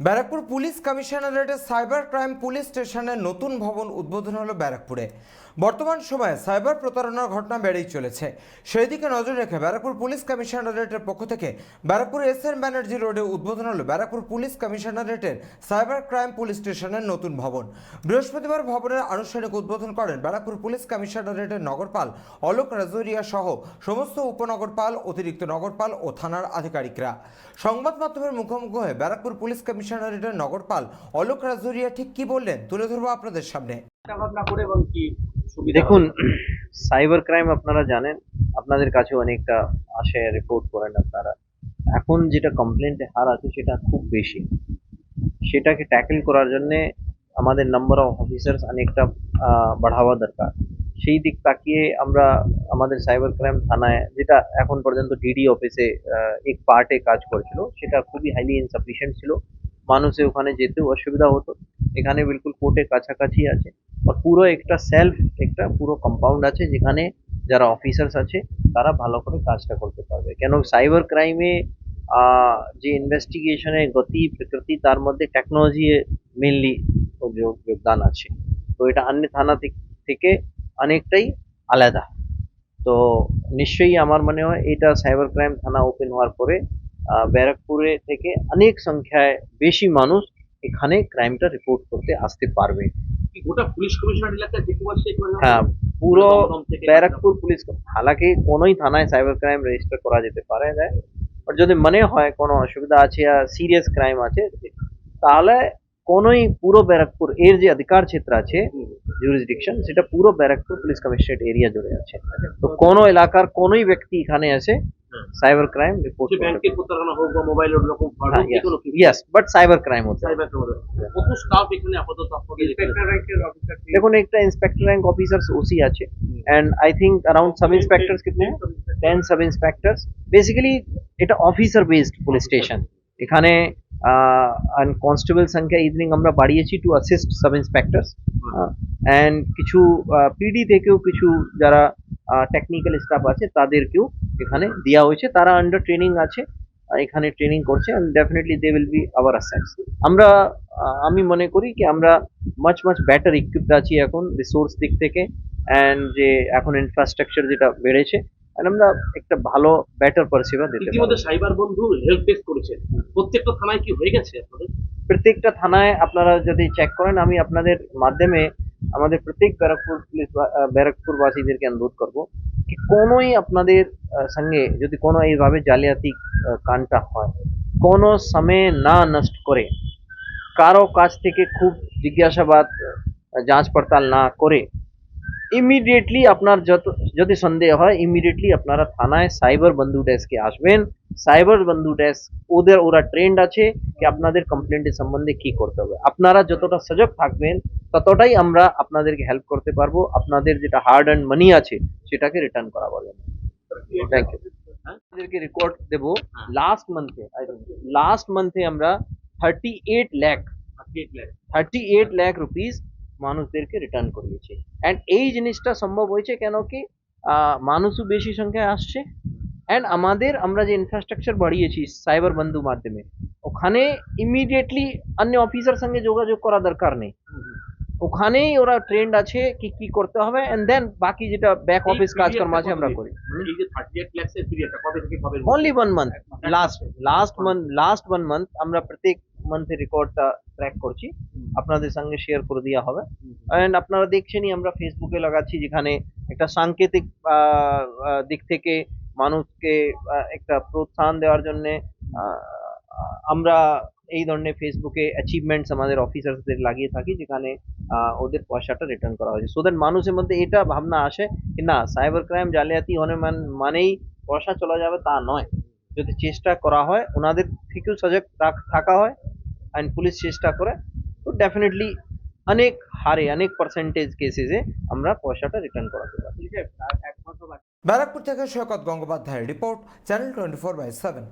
Barrackpore police কমিশনারেটের cyber crime police স্টেশনের নতুন ভবন উদ্বোধন হলো ব্যারাকপুরে। বর্তমান সময়ে সাইবার প্রতারণার ঘটনা বেড়েই চলেছে। সেই দিকে নজর রেখে ব্যারাকপুর পুলিশ কমিশনারেটের পক্ষ থেকে ব্যারাকপুর এস এন ব্যানার্জি রোডে উদ্বোধন হলো ব্যারাকপুর পুলিশ কমিশনারেটের সাইবার ক্রাইম পুলিশ স্টেশনের নতুন ভবন। বৃহস্পতিবার ভবনের আনুষ্ঠানিক উদ্বোধন করেন ব্যারাকপুর পুলিশ কমিশনারেটের নগরপাল অলোক রাজরিয়া সহ সমস্ত উপনগরপাল, অতিরিক্ত নগরপাল ও থানার আধিকারিকরা। সংবাদ মাধ্যমের মুখোমুখি হয়ে ব্যারাকপুর পুলিশ কমিশনারেটের নগরপাল অলোক রাজরিয়া ঠিক কি বললেন তুলে ধরবো আপনাদের সামনে। দেখুন সাইবার ক্রাইম আপনারা জানেন আপনাদের কাছে অনেকটা আসে রিপোর্ট করেন আপনারা। এখন যেটা কমপ্লেন্টের হার আছে সেটা খুব বেশি। সেটাকে ট্যাকেল করার জন্য আমাদের নাম্বার অফ অফিসার্স অনেকটা বাড়াওয়া দরকার। সেই দিক তাকিয়ে আমরা আমাদের সাইবার ক্রাইম থানায় যেটা এখন পর্যন্ত ডিডি অফিসে এক পার্টে কাজ করছিল সেটা খুবই হাইলি ইনসাফিসিয়েন্ট ছিল। মানুষে ওখানে যেতেও অসুবিধা হতো। এখানে বিলকুল কোর্টের কাছাকাছি আছে। পুরো একটা সেলফ একটা পুরো কম্পাউন্ড আছে যেখানে যারা অফিসার্স আছে তারা ভালো করে কাজটা করতে পারবে কেন সাইবার ক্রাইমে যে ইনভেস্টিগেশনের গতি প্রকৃতি তার মধ্যে টেকনোলজি মেনলি যোগদান আছে তো এটা অন্য থানা থেক- থেকে অনেকটাই আলাদা তো নিশ্চয়ই আমার মনে হয় এটা সাইবার ক্রাইম থানা ওপেন হওয়ার পরে আহ, ব্যারাকপুরে থেকে অনেক সংখ্যায় বেশি মানুষ এখানে ক্রাইমটা রিপোর্ট করতে আসতে পারবে কি গোটা পুলিশ কমিশনার এলাকায় যে কেউ হ্যাঁ পুরো ব্যারাকপুর পুলিশ হালাকি কোনোই থানায় সাইবার ক্রাইম রেজিস্টার করা যেতে পারে যায় আর যদি মনে হয় কোনো অসুবিধা আছে আর সিরিয়াস ক্রাইম আছে তাহলে কোনোই পুরো ব্যারাকপুর এর যে অধিকার ক্ষেত্র আছে জুরিসডিকশন সেটা পুরো ব্যারাকপুর পুলিশ কমিশনারেট এরিয়া জুড়ে আছে। তো কোনো এলাকার কোনোই ব্যক্তি এখানে এসে হুম। সাইবার ক্রাইম রিপোর্ট যে ব্যাংকের প্রতারণা হোক বা মোবাইলের ওরকম fraud হ্যাঁ, হোক, যে কোনো কিছু ইয়েস বাট সাইবার ক্রাইম হচ্ছে সাইবার ক্রাইম কত স্টাফ এখানে আপাতত আপনাদের ইন্সপেক্টর র্যাঙ্কের অফিসার দেখুন একটা ইন্সপেক্টর র্যাঙ্ক অফিসার্স ওসি আছে and I think around sub inspectors कितने हैं টেন সাব ইন্সপেক্টরস বেসিক্যালি এটা অফিসার বেসড পুলিশ স্টেশন এখানে কনস্টেবল সংখ্যা ইদানিং আমরা বাড়িয়েছি to assist sub inspectors and কিছু পিডি থেকেও কিছু যারা টেকনিক্যাল স্টাফ আছে তাদেরকেও এখানে দেওয়া হয়েছে। তারা আন্ডার ট্রেনিং আছে এখানে ট্রেনিং করছে and definitely they will be our assets আমরা আমি মনে করি কি আমরা মাচ মাচ বেটার ইকুইপড আছি এখন রিসোর্স দিক থেকে অ্যান্ড যে এখন ইনফ্রাস্ট্রাকচার যেটা বেড়েছে আমরা একটা ভালো বেটার পরিষেবা দিতে ইতিমধ্যে সাইবার বন্ধু হেল্প ডেস্ক করেছে। প্রত্যেকটা থানায় কি হয়ে গেছে আপনাদের? প্রত্যেকটা থানায় আপনারা যদি চেক করেন আমি আপনাদের মাধ্যমে আমাদের প্রত্যেক ব্যারাকপুর পুলিশ ব্যারাকপুরবাসীদেরকে অনুরোধ করব কি কোনোই আপনাদের সঙ্গে যদি কোনো এইভাবে জালিয়াতি কাণ্ডটা হয়, কোনো সময় না নষ্ট করে, কারও কাছ থেকে খুব জিজ্ঞাসাবাদ যাঞ্চ পড়তাল না করে, ইমিডিয়েটলি আপনার যত, যদি সন্দেহ হয়, ইমিডিয়েটলি আপনারা থানায় সাইবার বন্ধু ডেস্কে আসবেন। সাইবার বন্ধু ডেস্ক, ওদের, ওরা ট্রেন্ড আছে কি আপনাদের কমপ্লেন্টের সম্বন্ধে কি করতে হবে। আপনারা যতটা সজাগ থাকবেন ততটাই আমরা আপনাদেরকে হেল্প করতে পারব। আপনাদের যেটা হার্ড অ্যান্ড মানি আছে সেটাকে রিটার্ন করা পারবে থ্যাংক ইউ আপনাদেরকে রেকর্ড দেবো লাস্ট মান্থে লাস্ট মান্থে আমরা thirty eight lakh thirty eight lakh rupees মানুষদেরকে রিটার্ন করিয়েছে। অ্যান্ড এই জিনিসটা সম্ভব হয়েছে কেন কি? আহ, মানুষও বেশি সংখ্যায় আসছে। অ্যান্ড আমাদের আমরা যে ইনফ্রাস্ট্রাকচার বাড়িয়েছি সাইবার বন্ধু মাধ্যমে ওখানে ইমিডিয়েটলি অন্য অফিসার সঙ্গে যোগাযোগ করা দরকার নেই। ওখানেই ওরা ট্রেন্ড আছে কি কি করতে হবে এন্ড দেন বাকি যেটা ব্যাক অফিস কাজকর্ম আছে আমরা করি। এই যে থার্টি এইট এর পিরিয়ডটা কবে থেকে কবে only one month last last month last one month আমরা প্রত্যেক মান্থের রেকর্ডটা ট্র্যাক করছি। আপনাদের সঙ্গে শেয়ার করে দেওয়া হবে। অ্যান্ড আপনারা দেখছেনই আমরা ফেসবুকে লাগাচ্ছি যেখানে একটা সাংকেতিক দিক থেকে মানুষকে একটা প্রোৎসাহন দেওয়ার জন্য আমরা এই ধরনের ফেসবুকে অ্যাচিভমেন্টস আমাদের অফিসারদের লাগিয়ে থাকি, যেখানে ওদের পয়সাটা রিটার্ন করা হয়েছে। সো দ্যাট মানুষের মধ্যে এটা ভাবনা আসে কি না সাইবার ক্রাইম জালিয়াতি হনে মান- মানেই পয়সা চলে যাবে তা নয়। যদি চেষ্টা করা হয়, ওনাদের থেকেও সজাগ থাকা হয় অ্যান্ড পুলিশ চেষ্টা করে, তো ডেফিনেটলি অনেক হারে, অনেক পার্সেন্টেজ কেসেসে আমরা পয়সাটা রিটার্ন করাতে পারি। ব্যারাকপুর থেকে সৈকত গঙ্গোপাধ্যায়ের report channel twenty four by seven